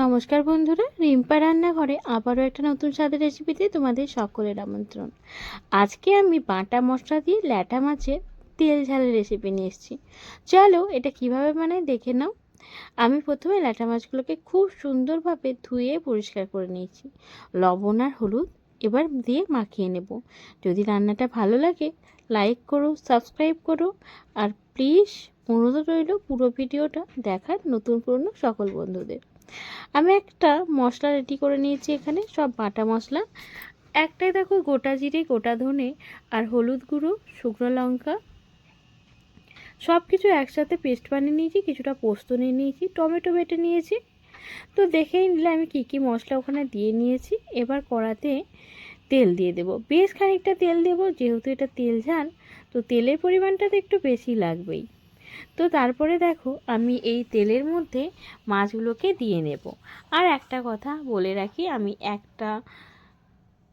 নমস্কার বন্ধুরা, রিম্পা রান্নাঘরে আবারও একটা নতুন স্বাদের রেসিপিতে তোমাদের সকলের আমন্ত্রণ। আজকে আমি বাটা মশলা দিয়ে ল্যাটা মাছের তেল ঝালের রেসিপি নিয়ে এসেছি। চলো এটা কীভাবে বানায় দেখে নাও। আমি প্রথমে ল্যাটা মাছগুলোকে খুব সুন্দরভাবে ধুয়ে পরিষ্কার করে নিয়েছি। লবণ আর হলুদ এবার দিয়ে মাখিয়ে নেব। যদি রান্নাটা ভালো লাগে লাইক করো সাবস্ক্রাইব করো, আর প্লিজ অনুরোধ রইল পুরো ভিডিওটা দেখার নতুন পুরনো সকল বন্ধুদের। আমি একটা মশলা রেডি করে নিয়েছি এখানে, সব বাটা মশলা। একটাই দেখো গোটা জিরে, গোটা ধনে আর হলুদ গুঁড়ো, শুকনো লঙ্কা। সব কিছু একসাথে পেস্ট বানিয়ে নিয়েছি, কিছুটা পোস্ত নিয়ে নিয়েছি, টমেটো বেটে নিয়েছি। তো দেখেই নিলে আমি কী কী মশলা ওখানে দিয়ে নিয়েছি। এবার কড়াতে তেল দিয়ে দেব। বেশ খানিকটা তেল দেব, যেহেতু এটা তেল ঝাল, তো তেলের পরিমাণটা তো একটু বেশি লাগবেই। তো তারপরে দেখো, আমি এই তেলের মধ্যে মাছগুলোকে দিয়ে নেব। আর একটা কথা বলে রাখি, আমি একটা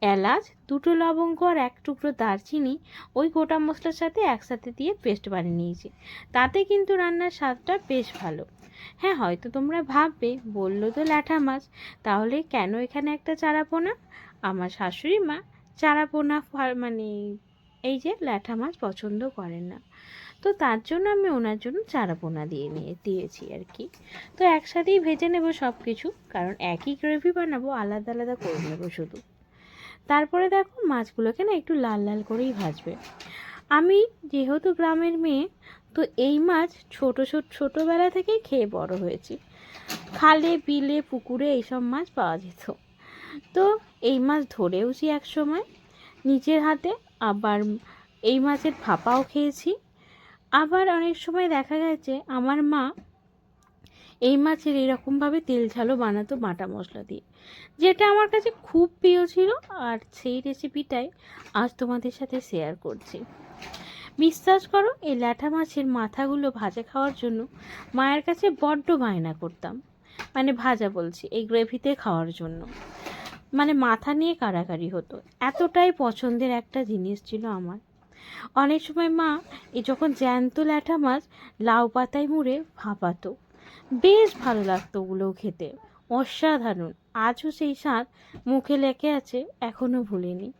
এলাচ, দুটো লবঙ্গ আর এক টুকরো দারচিনি ওই গোটা মশলার সাথে একসাথে দিয়ে পেস্ট বানিয়ে নিয়েছি। তাতে কিন্তু রান্নার স্বাদটা বেশ ভালো। হ্যাঁ হয়তো তোমরা ভাববে, বলল তো ল্যাঠা মাছ, তাহলে কেন এখানে একটা চারাপোনা? আমার শাশুড়ি মা চারাপোনা মানে এই যে ল্যাঠা মাছ পছন্দ করেন না। তো তার জন্য আমি ওনার জন্য চারাপোনা দিয়ে নিয়ে, দিয়েছি আর কি। তো একসাথেই ভেজে নেব সব কিছু কারণ একই গ্রেভি বানাবো, আলাদা আলাদা করে নেব শুধু। তারপরে দেখো মাছগুলোকে না একটু লাল লাল করেই ভাজবে। আমি যেহেতু গ্রামের মেয়ে, তো এই মাছ ছোটো ছোট ছোটোবেলা থেকেই খেয়ে বড় হয়েছি। খালে, বিলে, পুকুরে এইসব মাছ পাওয়া যেত। তো এই মাছ ধরেওছি এক সময় নিজের হাতে, আবার এই মাছের ফাঁপাও খেয়েছি। আবার অনেক সময় দেখা গেছে, আমার মা এই মাছের এরকমভাবে তেল ঝালও বানাতো বাটা মশলা দিয়ে, যেটা আমার কাছে খুব প্রিয় ছিল আর সেই রেসিপিটাই আজ তোমাদের সাথে শেয়ার করছি। বিশ্বাস করো, এই ল্যাঠা মাছের মাথাগুলো ভাজা খাওয়ার জন্য মায়ের কাছে বড্ড বায়না করতাম মানে ভাজা বলছি, এই গ্রেভিতে খাওয়ার জন্য। মানে মাথা নিয়ে কারাকারি হতো। এতটাই পছন্দের একটা জিনিস ছিল আমার। অনেক সময় মা এ যখন জ্যান্ত ল্যাঠা মাছ লাউ পাতায় মুড়ে ভাপাতো। বেশ ভালো লাগতো ওগুলোও খেতে। অসাধারণ। আজও সেই স্বাদ মুখে লেগে আছে এখনও ভুলিনি।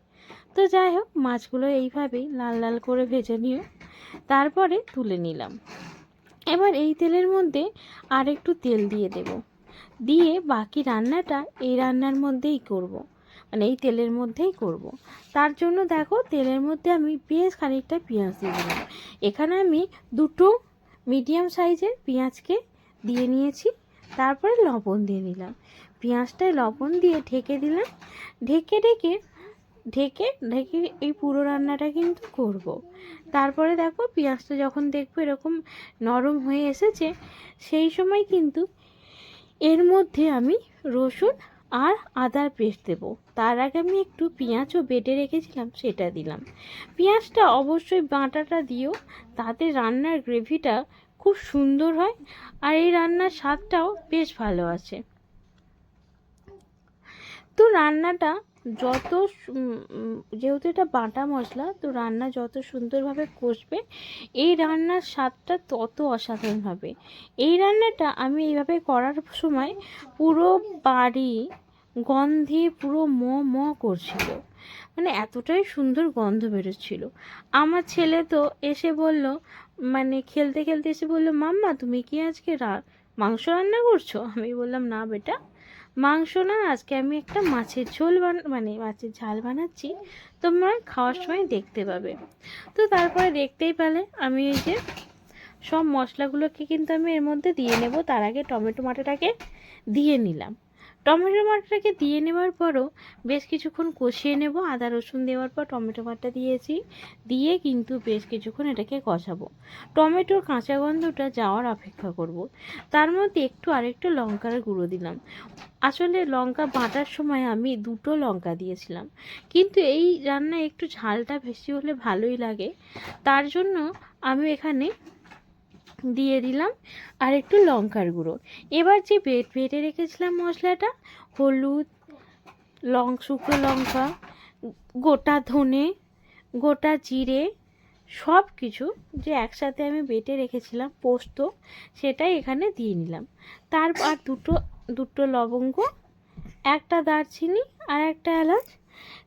তো যাই হোক, মাছগুলো এইভাবেই লাল লাল করে ভেজে নিও তারপরে তুলে নিলাম। এবার এই তেলের মধ্যে আর একটু তেল দিয়ে দেব। দিয়ে বাকি রান্নাটা এই রান্নার মধ্যেই করব। মানে এই তেলের মধ্যেই করব। তার জন্য দেখো তেলের মধ্যে আমি বেশ খানিকটা পেঁয়াজ দিয়ে দিলাম এখানে আমি দুটো মিডিয়াম সাইজের পেঁয়াজকে দিয়ে নিয়েছি তারপরে লবণ দিয়ে নিলাম পেঁয়াজটায় লবণ দিয়ে ঢেকে দিলাম ঢেকে ঢেকে ঢেকে ঢেকে এই পুরো রান্নাটা কিন্তু করব। তারপরে দেখো পেঁয়াজটা যখন দেখব এরকম নরম হয়ে এসেছে, সেই সময় কিন্তু মধ্যে আমি রসুন আর আদার পেস্ট দেব। তার আগে আমি একটু পেঁয়াজও বেটে রেখেছিলাম, সেটা দিলাম। পেঁয়াজটা অবশ্যই বাঁটাটা দিও, তাতে রান্নার গ্রেভিটা খুব সুন্দর হয় আর এই রান্নার স্বাদটাও বেশ ভালো আছে তো রান্নাটা যত যেহেতু এটা বাটা মশলা, তো রান্না যত সুন্দরভাবে কষবে, এই রান্নার স্বাদটা তত অসাধারণ হবে। এই রান্নাটা আমি এইভাবে করার সময় পুরো বাড়ি গন্ধে পুরো ম ম করছিল। মানে এতটাই সুন্দর গন্ধ বেরোচ্ছিল। আমার ছেলে তো এসে বলল মানে খেলতে খেলতে এসে বলল, মাম্মা, তুমি কি আজকে মাংস রান্না করছ? আমি বললাম, না বেটা মাংস না, আজকে আমি একটা মাছের ঝোল বান মানে মাছের ঝাল বানাচ্ছি। তোমরা খাওয়ার সময় দেখতে পাবে। তো তারপরে দেখতেই পেলে, আমি এই যে সব মশলাগুলোকে কিন্তু আমি এর মধ্যে দিয়ে নেব। তার আগে টমেটো মাটাটাকে দিয়ে নিলাম। টমেটো মাটাটাকে দিয়ে নেওয়ার পরও বেশ কিছুক্ষণ কষিয়ে নেব। আদা, রসুন দেওয়ার পর টমেটো মাটা দিয়েছি। দিয়ে কিন্তু বেশ কিছুক্ষণ এটাকে কষাবো। টমেটোর কাঁচা গন্ধটা যাওয়ার অপেক্ষা করব। তার মধ্যে একটু আরেকটু লঙ্কার গুঁড়ো দিলাম। আসলে লঙ্কা বাটার সময় আমি দুটো লঙ্কা দিয়েছিলাম। কিন্তু এই রান্নায় একটু ঝালটা বেশি হলে ভালোই লাগে। তার জন্য আমি এখানে দিয়ে দিলাম আর একটু লঙ্কার গুঁড়ো। এবার যে বেট, বেটে রেখেছিলাম মশলাটা, হলুদ, লং, শুকনো লঙ্কা, গোটা ধনে, গোটা জিরে, সব কিছু যে একসাথে আমি বেটে রেখেছিলাম পোস্ত, সেটাই এখানে দিয়ে নিলাম। তারপর দুটো দুটো লবঙ্গ, একটা দারচিনি আর একটা এলাচ,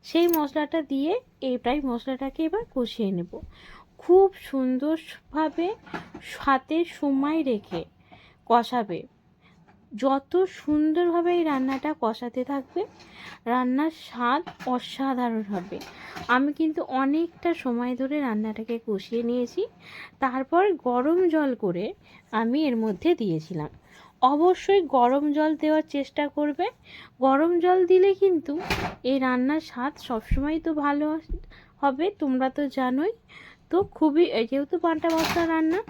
সেই মশলাটা দিয়ে এটাই মশলাটাকে এবার কষিয়ে নেব। খুব সুন্দরভাবে হাতে সময় রেখে কষাবে। যত সুন্দরভাবে এই রান্নাটা কষাতে থাকবে, রান্নার স্বাদ অসাধারণ হবে। আমি কিন্তু অনেকটা সময় ধরে রান্নাটাকে কষিয়ে নিয়েছি। তারপর গরম জল করে আমি এর মধ্যে দিয়েছিলাম। অবশ্যই গরম জল দেওয়ার চেষ্টা করবে। গরম জল দিলে কিন্তু এই রান্নার স্বাদ সবসময় তো ভালো হবে, তোমরা তো জানোই। তো খুবই যেহেতু পান্তা মশলা রান্না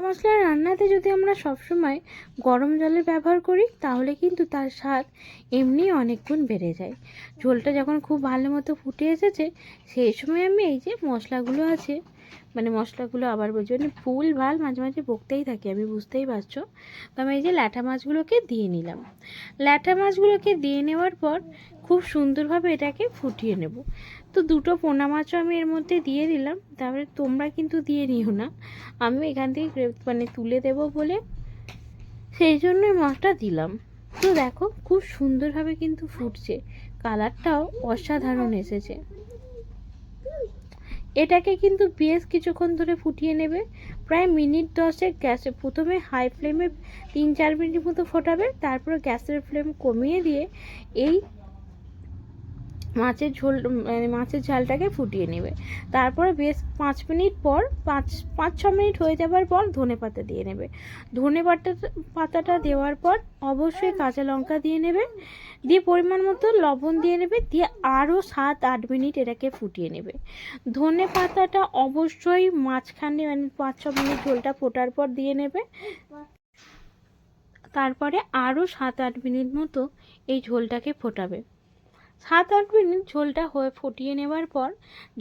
মশলা রান্নাতে যদি আমরা সবসময় গরম জলের ব্যবহার করি, তাহলে কিন্তু তার স্বাদ এমনি অনেক গুণ বেড়ে যায়। ঝোলটা যখন খুব ভালো মতো ফুটে এসেছে, সেই সময় আমি এই যে মশলাগুলো আছে মানে মশলাগুলো আবার বলছি মানে ফুল ভালো মাঝে মাঝে বকতেই থাকি, আমি বুঝতেই পারছ? তো আমি এই যে ল্যাঠা মাছগুলোকে দিয়ে নিলাম। ল্যাঠা মাছগুলোকে দিয়ে নেওয়ার পর খুব সুন্দরভাবে এটাকে ফুটিয়ে নেব। তো দুটো পোনা মাছও আমি এর মধ্যে দিয়ে দিলাম। তারপরে তোমরা কিন্তু দিয়ে নিও না। আমি এখান থেকে মানে তুলে দেব বলে সেই জন্য মাছটা দিলাম। তো দেখো, খুব সুন্দরভাবে কিন্তু ফুটছে। কালারটাও অসাধারণ এসেছে। এটাকে কিন্তু বেশ কিছুক্ষণ ধরে ফুটিয়ে নেবে। প্রায় মিনিট দশেক গ্যাসে প্রথমে হাই ফ্লেমে তিন চার মিনিট মতো ফোটাবে, তারপরে গ্যাসের ফ্লেম কমিয়ে দিয়ে এই মাছের ঝোল মানে মাছের ঝালটাকে ফুটিয়ে নেবে। তারপরে বেশ পাঁচ মিনিট পর, পাঁচ পাঁচ, ছ মিনিট হয়ে যাবার পর ধনে পাতা দিয়ে নেবে। ধনে পাতা, পাতাটা দেওয়ার পর অবশ্যই কাঁচা লঙ্কা দিয়ে নেবে। দিয়ে পরিমাণ মতো লবণ দিয়ে নেবে। দিয়ে আরও সাত, আট মিনিট এটাকে ফুটিয়ে নেবে। ধনে পাতাটা অবশ্যই মাঝখানে মানে পাঁচ, ছ মিনিট ঝোলটা ফোটার পর দিয়ে নেবে। তারপরে আরও সাত, আট মিনিট মতো এই ঝোলটাকে ফোটাবে। সাত আট মিনিট ঝোলটা হয়ে ফুটিয়ে নেওয়ার পর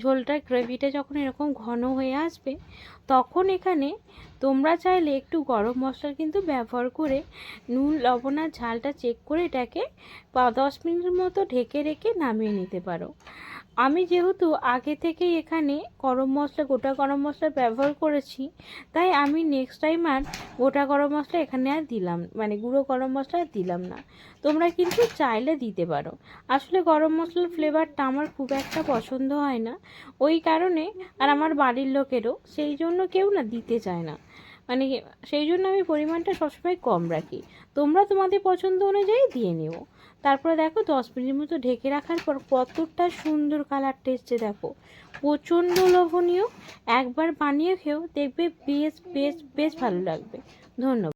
ঝোলটার গ্রেভিটা যখন এরকম ঘন হয়ে আসবে, তখন এখানে তোমরা চাইলে একটু গরম মশলা কিন্তু ব্যবহার করে নুন, লবণ আর ঝালটা চেক করে এটাকে দশ মিনিটের মতো ঢেকে রেখে নামিয়ে নিতে পারো। আমি যেহেতু আগে থেকেই এখানে গরম মশলা, গোটা গরম মশলা ব্যবহার করেছি, তাই আমি নেক্সট টাইম আর গোটা গরম মশলা এখানে আর দিলাম মানে গুঁড়ো গরম মশলা আর দিলাম না। তোমরা কিন্তু চাইলে দিতে পারো। আসলে গরম মশলার ফ্লেভারটা আমার খুব একটা পছন্দ হয় না। ওই কারণে আর আমার বাড়ির লোকেরও সেই জন্য কেউ না দিতে চায় না। মানে সেই জন্য আমি পরিমাণটা সবসময় কম রাখি। তোমরা তোমাদের পছন্দ অনুযায়ী দিয়ে নিও। তারপরে দেখো দশ মিনিট মতো ঢেকে রাখার পর কতটা সুন্দর কালার এসছে দেখো। প্রচণ্ড লোভনীয়। একবার বানিয়ে খেয়েও দেখবে বেশ বেশ বেশ ভালো লাগবে। ধন্যবাদ।